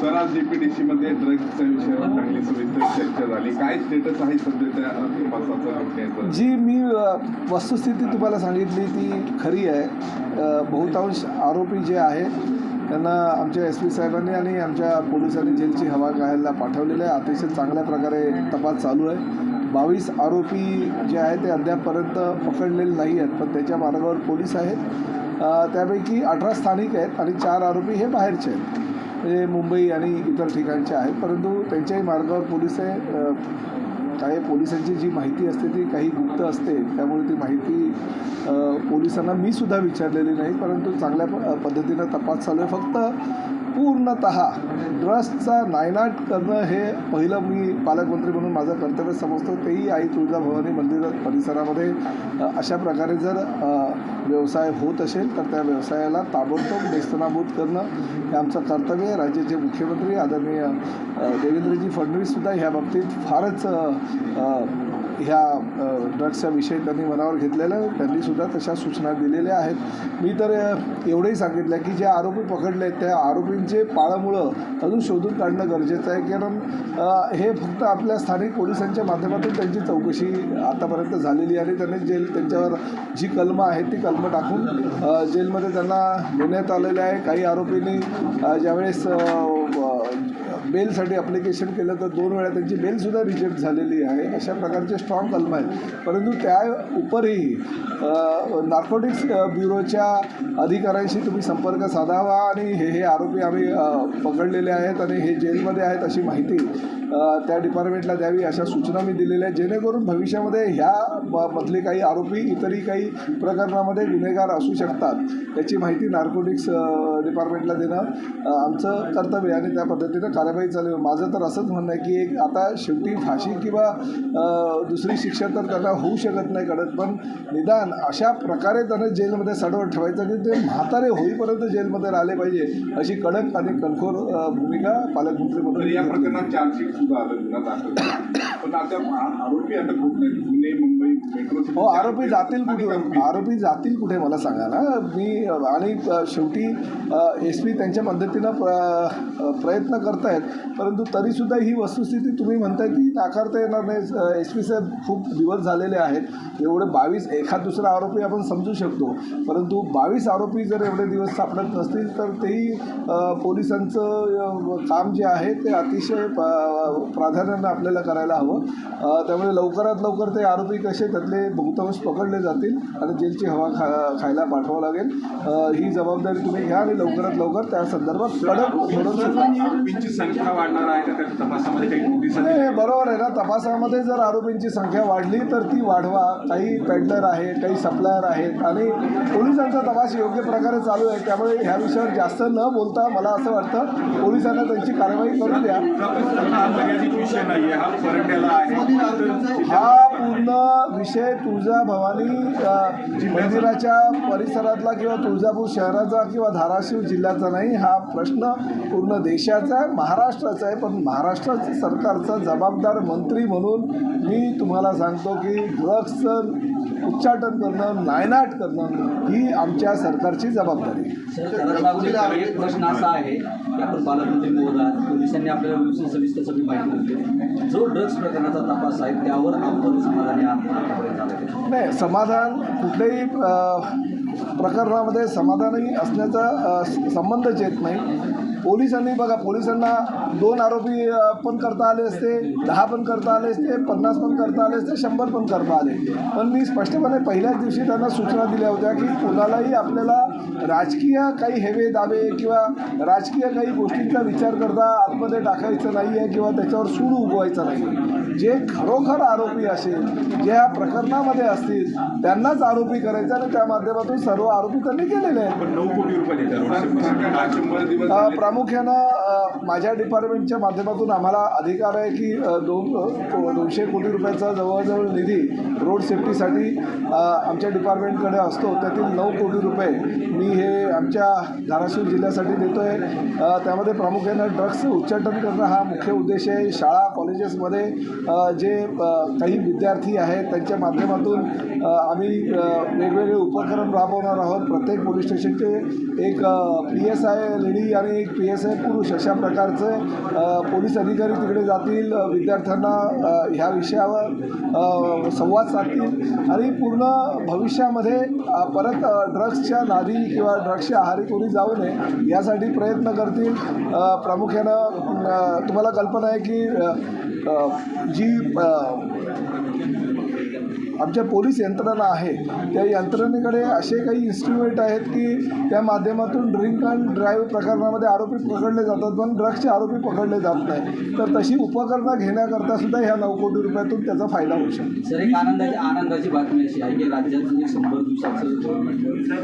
सरास जीपीडीसी मध्ये ड्रग्सच्या विषयावर चांगली सविस्तर चर्चा झाली. काय स्टेटस आहे सध्याच्या तपासाचा जी मी वस्तुस्थिती तुम्हाला सांगितली ती खरी आहे. बहुतांश आरोपी जे आहेत त्यांना आमच्या एस पी साहेबांनी आणि आमच्या पोलिसांनी जेलची हवा घालायला पाठवलेलं आहे. अतिशय चांगल्या प्रकारे तपास चालू आहे. बावीस आरोपी जे आहेत ते अद्यापपर्यंत पकडलेले नाही आहेत पण त्याच्या मार्गावर पोलीस आहेत. त्यापैकी अठरा स्थानिक आहेत आणि चार आरोपी हे बाहेरचे आहेत. म्हणजे मुंबई आणि इतर ठिकाणचे आहेत परंतु त्यांच्याही मार्गावर पोलीस आहे काही पोलिसांची जी माहिती असते ती काही गुप्त असते त्यामुळे ती माहिती पोलिसांना मी सुद्धा विचारलेली नाही परंतु चांगल्या प पद्धतीनं तपास चालू आहे. फक्त पूर्णत ट्रस्टचा नायनाट करणं हे पहिलं मी पालकमंत्री म्हणून माझं कर्तव्य समजतो. तेही आई तुळजाभवानी मंदिर परिसरामध्ये. अशा प्रकारे जर व्यवसाय होत असेल तर त्या व्यवसायाला ताबडतोब नेस्तनाबूत करणं हे आमचं कर्तव्य आहे. राज्याचे मुख्यमंत्री आदरणीय देवेंद्रजी फडणवीससुद्धा ह्या बाबतीत फारच ह्या अ, ड्रग्सचा विषय त्यांनी मनावर घेतलेला त्यांनीसुद्धा तशा सूचना दिलेल्या आहेत. मी तर एवढंही सांगितलं की जे आरोपी पकडले आहेत त्या आरोपींचे पाळमुळं अजून शोधून काढणं गरजेचं आहे. कारण हे फक्त आपल्या स्थानिक पोलिसांच्या माध्यमातून त्यांची चौकशी आतापर्यंत झालेली आणि त्यांनी जेल त्यांच्यावर जी कलमं आहेत ती कलमं टाकून जेलमध्ये त्यांना नेण्यात आलेले आहे. काही आरोपींनी ज्यावेळेस बेलसाठी अप्लिकेशन केलं तर दोन वेळा त्यांची बेलसुद्धा रिजेक्ट झालेली आहे. अशा प्रकारचे स्ट्रॉंग कलम आहेत. परंतु त्या उपरही नार्कोटिक्स ब्युरोच्या अधिकाऱ्यांशी तुम्ही संपर्क साधावा आणि हे हे आरोपी आम्ही पकडलेले आहेत आणि हे जेलमध्ये आहेत अशी माहिती त्या डिपार्टमेंटला द्यावी अशा सूचना मी दिलेल्या आहेत जेणेकरून भविष्यामध्ये ह्या मधले काही आरोपी इतरही काही प्रकरणामध्ये गुन्हेगार असू शकतात याची माहिती नार्कोटिक्स डिपार्टमेंटला देणं आमचं कर्तव्य आहे आणि त्या पद्धतीनं कार्यवाही चालू माझं तर असंच म्हणणं आहे की एक आता शेवटी फाशी किंवा दुसरी शिक्षा तर त्यांना होऊ शकत नाही कडक पण निदान अशा प्रकारे त्यांना जेलमध्ये सडवत ठेवायचं की ते म्हातारे होईपर्यंत जेलमध्ये राहिले पाहिजे अशी कडक आणि कणखोर भूमिका पालकमंत्री तर म्हणून या. प्रकरणात चार्जशीट सुद्धा आलं गुन्हा दाखल झाला. पण आता आ- आरोपी अटक होत नाही पुणे मुंबई मेट्रो सिटी- हो आरोपी जातील कुठे? आरोपी जातील कुठे मला सांगा ना? मी आणि अ, शेवटी एस पी त्यांच्या पद्धतीनं प्र अ, प्रयत्न करत आहेत परंतु तरीसुद्धा ही वस्तुस्थिती तुम्ही म्हणताय ती नाकारता येणार नाही. एस पी साहेब खूप दिवस झालेले आहेत. एवढे बावीस एखाद दुसरा आरोपी आपण समजू शकतो. परंतु बावीस आरोपी जर एवढे दिवस सापडत नसतील तर तेही अ, पोलिसांचं अ, काम जे आहे ते अतिशय प्राधान्यानं आपल्याला करायला हवं. त्यामुळे लवकरात लवकर ते आरोपी कसे त्यातले बहुतांश पकडले जातील आणि जेलची हवा खा खायला पाठवावं लागेल. ही जबाबदारी तुम्ही घ्या आणि लवकरात लवकर त्या संदर्भात कडक संख्या वाढणार आहे तपासामध्ये काही बरोबर आहे ना. तपासामध्ये जर आरोपींची संख्या वाढली तर ती वाढवा. काही पेडलर आहे काही सप्लायर आहेत आणि पोलिसांचा तपास योग्य प्रकारे चालू आहे. त्यामुळे ह्या विषयावर जास्त न बोलता मला असं वाटतं पोलिसांना त्यांची कारवाई करू द्या. मर्यादित विषय नाही हा परंड्याला आहे. हा पूर्ण विषय तुळजा भवानी मंदिराच्या परिसरातला किंवा तुळजापूर शहराचा किंवा धाराशिव जिल्ह्याचा नाही हा प्रश्न पूर्ण देशाचा आहे महाराष्ट्राचा आहे. पण महाराष्ट्र सरकारचा जबाबदार मंत्री म्हणून मी तुम्हाला सांगतो की ड्रग्सचं उच्चाटन करणं नायनाट करणं ही आमच्या सरकारची जबाबदारी आहे. प्रश्न असा आहे की आपण पालकमंत्री पोलिसांनी आपल्याला सविस्तर सगळी जो ड्रग्स प्रकरणाचा तपास आहे त्यावर आपण समाधानी नाही समाधान कुठल्याही प्रकरणामध्ये समाधानी असण्याचा संबंधच येत नाही. पोलिसांनी बघा पोलिसांना दोन आरोपी पण करता आले असते दहा पण करता आले असते पन्नास पण करता आले असते शंभर पण करता आले पण मी स्पष्टपणे पहिल्याच दिवशी त्यांना सूचना दिल्या होत्या की कुणालाही आपल्याला राजकीय काही हेवे दावे किंवा राजकीय काही गोष्टींचा विचार करता आतमध्ये टाकायचं नाही आहे किंवा त्याच्यावर सूड उगवायचं नाही जे खरोखर आरोपी असेल जे या प्रकरणामध्ये असतील त्यांनाच आरोपी करायचं आणि त्या माध्यमातून सर्व आरोपी त्यांनी केलेले आहेत. पण प्रामुख्यानं माझ्या डिपार्टमेंटच्या माध्यमातून आम्हाला अधिकार आहे की दोन दोनशे कोटी रुपयाचा जवळजवळ निधी रोड सेफ्टीसाठी आमच्या डिपार्टमेंटकडे असतो. त्यातील नऊ कोटी रुपये मी हे आमच्या धाराशिव जिल्ह्यासाठी देतो आहे त्यामध्ये प्रामुख्यानं ड्रग्स उच्चाटन करणं हा मुख्य उद्देश आहे. शाळा कॉलेजेसमध्ये जे काही विद्यार्थी आहेत त्यांच्या माध्यमातून आम्ही वेगवेगळे उपक्रम राबवणार आहोत. प्रत्येक पोलीस स्टेशनचे एक पी एस आय लेडी आणि एक पी पी एस आय पुरुष अशा प्रकारचे पोलीस अधिकारी तिकडे जातील विद्यार्थ्यांना ह्या विषयावर संवाद साधतील आणि पूर्ण भविष्यामध्ये परत ड्रग्सच्या नादी किंवा ड्रग्सच्या आहारी कोणी जाऊ नये यासाठी प्रयत्न करतील. प्रामुख्यानं तुम्हाला कल्पना आहे की जी आमच्या पोलीस यंत्रणा आहे. त्या यंत्रणेकडे असे काही इन्स्ट्रुमेंट आहेत की त्या माध्यमातून ड्रिंक अँड ड्राईव्ह प्रकरणामध्ये आरोपी पकडले जातात पण ड्रग्सचे आरोपी पकडले जात नाही. तर तशी उपकरणं घेण्याकरता सुद्धा ह्या नऊ कोटी रुपयातून त्याचा फायदा होऊ शकतो. सर एक आनंदाची आनंदाची बातमी अशी आहे की राज्यात जे शंभर दिवसाचं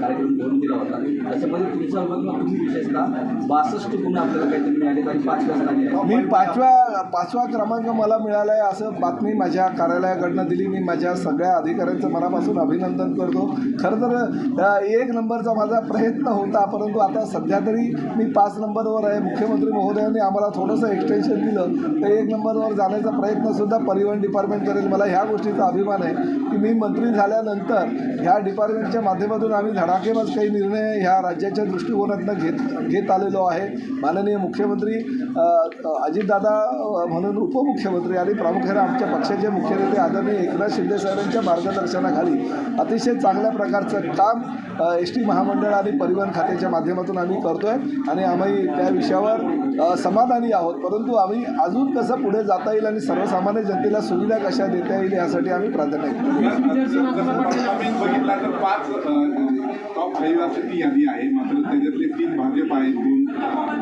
कार्यक्रम घेऊन दिला होता. त्याच्यामध्ये तुमचा तुम्ही विशेषतः बासष्ट गुण आपल्याला काहीतरी मिळाले आणि पाचव्या. मी पाचव्या पाचवा क्रमांक मला मिळाला आहे असं बातमी माझ्या कार्यालयाकडनं दिली. मी माझ्या सगळ्या अधिकाऱ्यांचं मनापासून अभिनंदन करतो. खरं तर एक नंबरचा माझा प्रयत्न होता परंतु आता सध्या तरी मी पाच नंबरवर आहे. मुख्यमंत्री महोदयांनी आम्हाला थोडंसं एक्सटेन्शन दिलं. तर एक नंबरवर जाण्याचा प्रयत्नसुद्धा परिवहन डिपार्टमेंट करेल. मला ह्या गोष्टीचा अभिमान आहे की मी मंत्री झाल्यानंतर ह्या डिपार्टमेंटच्या माध्यमातून आम्ही धडाकेबाज काही निर्णय ह्या राज्याच्या दृष्टिकोनातनं घेत घेत आलेलो आहे. माननीय मुख्यमंत्री अजितदादा म्हणून उपमुख्यमंत्री आणि प्रामुख्याने आमच्या पक्षाचे मुख्य नेते आदरणीय एकनाथ शिंदे साहेबांच्या मार्गदर्शनाखाली अतिशय चांगल्या प्रकारचं काम एस टी महामंडळ आणि परिवहन खात्याच्या माध्यमातून आम्ही करतो आहे आणि आम्ही त्या विषयावर समाधानी आहोत. परंतु आम्ही अजून कसं पुढे जाता येईल आणि सर्वसामान्य जनतेला सुविधा कशा देता येईल यासाठी आम्ही प्राधान्य देतो. पाच टॉप फाईव्ह असं ती यादी आहे. मात्र त्याच्या भाजप आहे दोन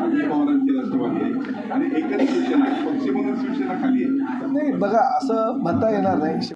अजित पवारांची राष्ट्रवादी आहे आणि एकच शिवसेना पक्ष म्हणून शिवसेना खाली आहे. नाही बघा असं म्हणता येणार नाही.